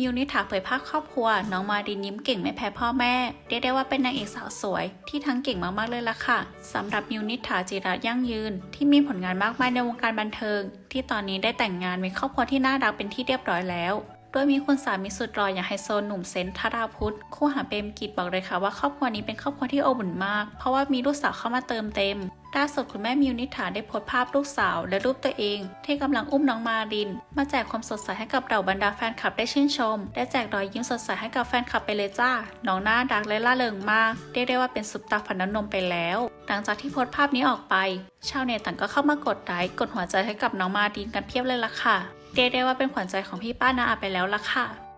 มิวนิถาเผยภาพครอบครัว น้องมาดินยิ้มเก่งไม่แพ้พ่อแม่ เรียกได้ว่าเป็นนางเอกสาวสวย ที่ทั้งเก่งมากๆเลยล่ะค่ะสำหรับมิวนิถาจิระยั่งยืน ที่มีผลงานมากมายในวงการบันเทิง ที่ตอนนี้ได้แต่งงานมีครอบครัวที่น่ารักเป็นที่เรียบร้อยแล้วโดยมีคุณสามีสุดหล่ออย่างไฮโซหนุ่มเซนต์ธาราพุทธคู่หาเปรมกิจบอกเลยค่ะว่าครอบครัวนี้เป็นครอบครัวที่อบอุ่นมาก เพราะว่ามีลูกสาวเข้ามาเติมเต็มล่าสุดคุณแม่มิวนิถาได้โพสต์ภาพลูกสาวและรูปตัวเอง ที่กำลังอุ้มน้องมาริน มาแจกความสดใสให้กับเหล่าบรรดาแฟนคลับได้ชื่นชม และแจกรอยยิ้มสดใสให้กับแฟนคลับไปเลยจ้า น้องหน่ารักและล่าเริงมากเรียกได้ว่าเป็นซุปตาฝันน้ำนมไปแล้ว หลังจากที่โพสต์ภาพนี้ออกไป ชาวเน็ตต่างก็เข้ามากดไลค์กดหัวใจให้กับน้องมารินกันเพียบเลยล่ะค่ะเรียกได้ว่าเป็นขวัญใจของพี่ป้านาอาไปแล้วล่ะค่ะ